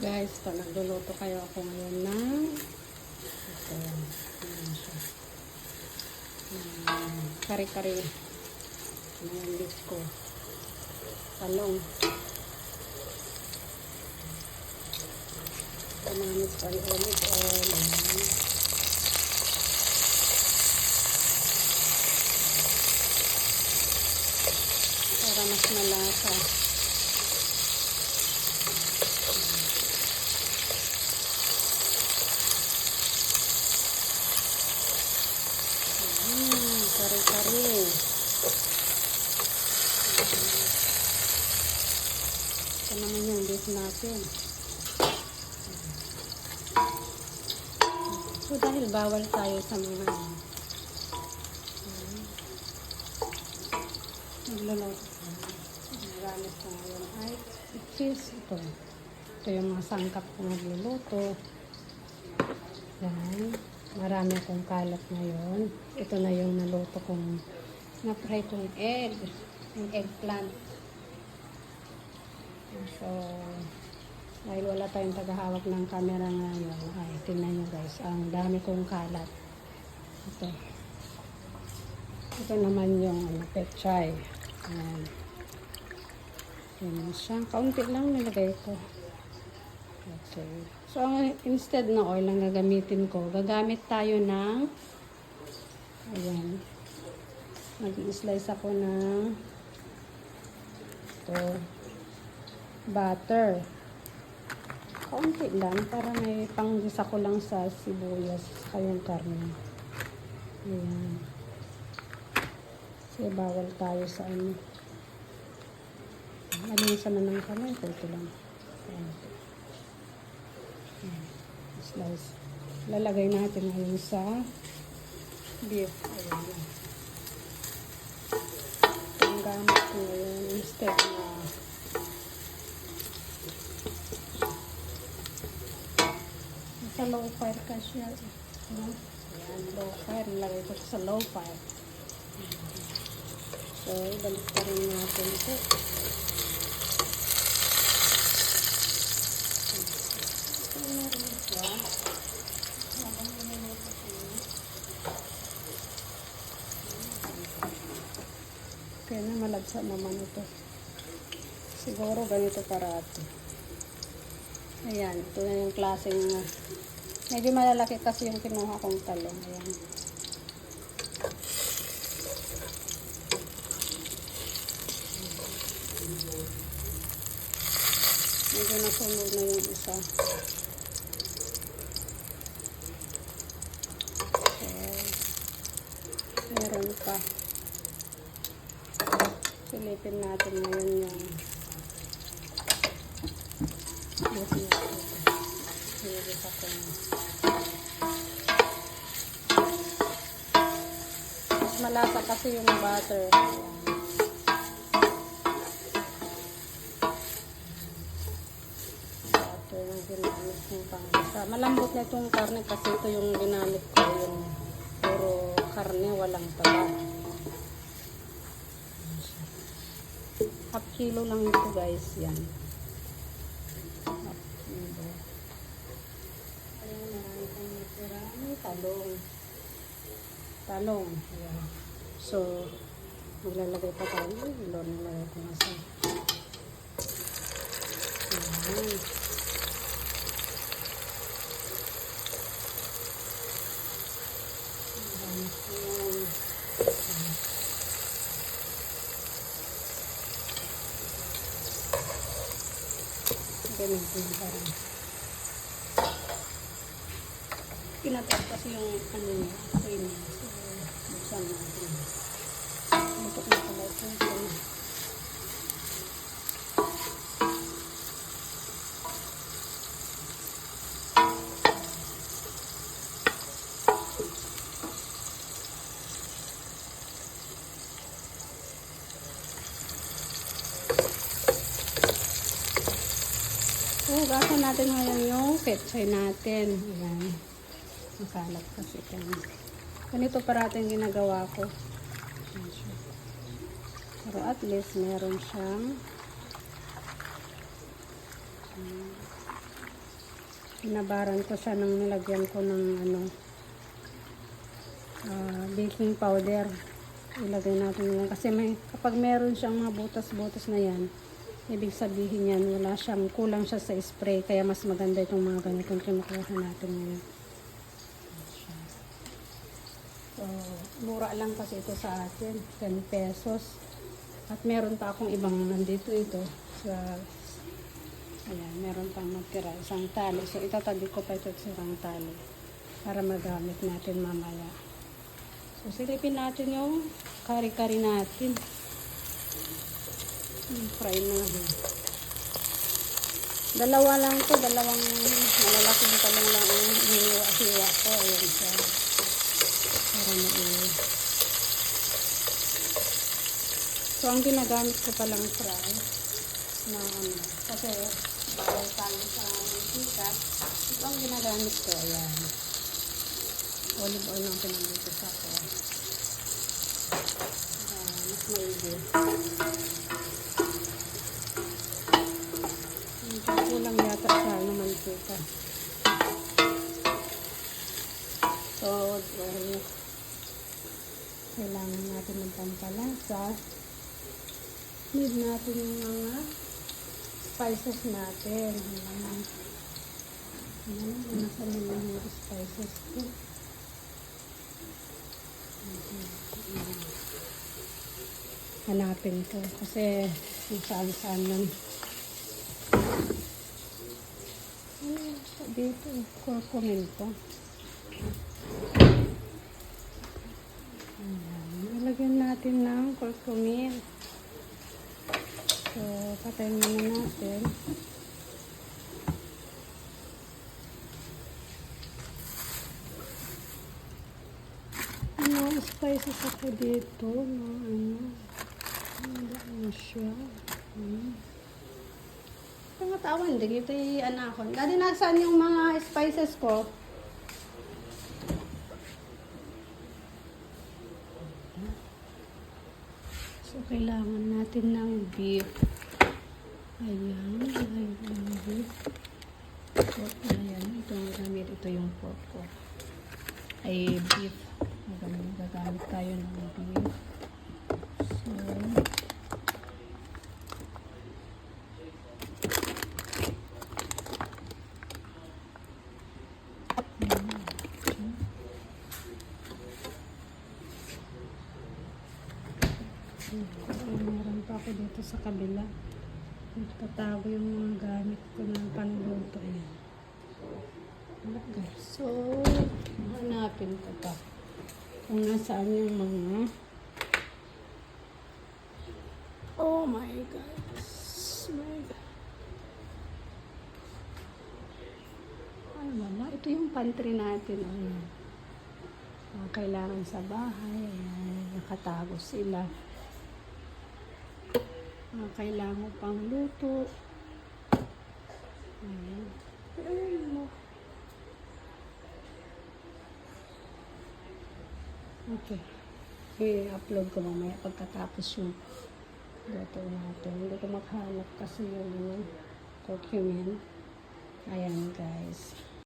guys, ito, nagluluto kayo ako ngayon ng ito, kare-kare. Ayan, beef ko. Talong. Panamis pa yung olive oil. Para mas malasa. Mm, kare-kare. Ito naman yung beef natin. So, dahil bawal tayo sa mga nagluluto. Gamit ko ngayon ay cheese. Ito. Ito yung mga sangkap ko nagluluto. Yan. Marami akong kalat ngayon. Ito na yung naluto kong na-fry kong egg. Yung eggplant. So, dahil wala tayong tagahawak ng camera ngayon, ay tingnan nyo guys, ang dami kong kalat. Ito. Ito naman yung ano, pechay. Ayan. Yan siya. Kaunti lang nilagay ko. Okay. So, instead na oil ang gagamitin ko, gagamit tayo ng ayan. Mag-slice ako ng ito, butter. Kaunti lang para may panggisa ko lang sa sibuyas sa yung karne. Ayan. Kasi bawal tayo sa ano. Malinsa na ng ko. Ito lang. Ayan. Slice. Lalagay natin ngayon sa beef. Ayan. Ang gamit ko ngayon instead na sa low fire kasi yan. Ayan, low fire. Nilagay ko sa low fire. So, ibalik pa rin natin ito. Kaya na malagsa naman ito. Siguro ganito parati. Ayan, ito na yung klaseng medyo malalaki kasi yung kinuha kong talong. Ayan. Medyo nasunog na yung isa. So, meron pa. Silipin natin ngayon yung natin. Hilis ako na. Malasa kasi yung butter. Butter yung ginamit kong pangasa. Malambot na itong karne kasi ito yung ginamit ko. Yung puro karne, walang taba. Half kilo lang ito guys. Yan. Half kilo. Ayan, marami pang natira. May talong. Talong. Ayan. So, maglalagay pa tayo. Lord, nilagay ko na sa... Ayan. Ganun din parang. Pinatay kasi yung ano niya, cream niya. Buksan natin. Ito na. Ito na. Hugasan natin ngayon yung pechay natin. Ayan. Makalat kasi ito. Ganito parating ginagawa ko. Pero at least meron siyang Pinabaran ko siya ng nilagyan ko ng ano, ah, baking powder. Ilagay natin yan. Kasi may, kapag meron siyang mga butas-butas na yan, ibig sabihin yan, wala siyang, kulang siya sa spray. Kaya mas maganda itong mga ganitong kinukuha natin ngayon. So, mura lang kasi ito sa atin. 10 pesos. At meron pa akong ibang nandito ito. Sa, ayan, meron pang magtira. Isang tali. So, itatabi ko pa ito sa isang tali. Para magamit natin mamaya. So, silipin natin yung kari-kari natin. Yung fry natin. Dalawa lang to, dalawang malalaking talong lang ang hiniwa-hiwa ko. Ayan siya. Para mai- So, ang ginagamit ko palang fry na ano, kasi bawal tayo sa mantika. Ito ang ginagamit ko, ayan. Olive oil ang pinamito sa ko. Ah, mas maigi. Medyo kulang yata sa ano, mantika. So, dahil kailangan natin ng pampalasa. Need natin yung mga spices natin. Ayan. Ayan, nasa nila yung mga spices ko. Hanapin ko kasi kung saan-saan siya dito? Kurkumin ko. Ayan. Ilagyan natin ng kurkumin. So, patayin muna natin. Ano, spices ako dito. No, ano. Ano ano siya. Hmm. Mga tawan din. Ito yung anakon. Dati nasaan yung mga spices ko? So, kailangan natin ng beef. Ayan, ayan yung beef. Pork na yan. Ito ang gamit. Ito yung pork ko. Ay, beef. Gagamit, gagamit tayo ng beef. So, Ay, meron pa ako dito sa kabila. Tatago yung mga gamit ko ng panluto. Ayan. Okay. So, hanapin ko pa kung nasaan yung mga Oh my God. My God. Ay, mama, ito yung pantry natin. Ayan. Mga kailangan sa bahay. Ayan, nakatago sila. Mga kailangan pang luto. Ayan. Ayan mo. Okay. I-upload ko mamaya pagkatapos yung luto natin. Hindi ko makahanap kasi yung curcumin. Ayan guys.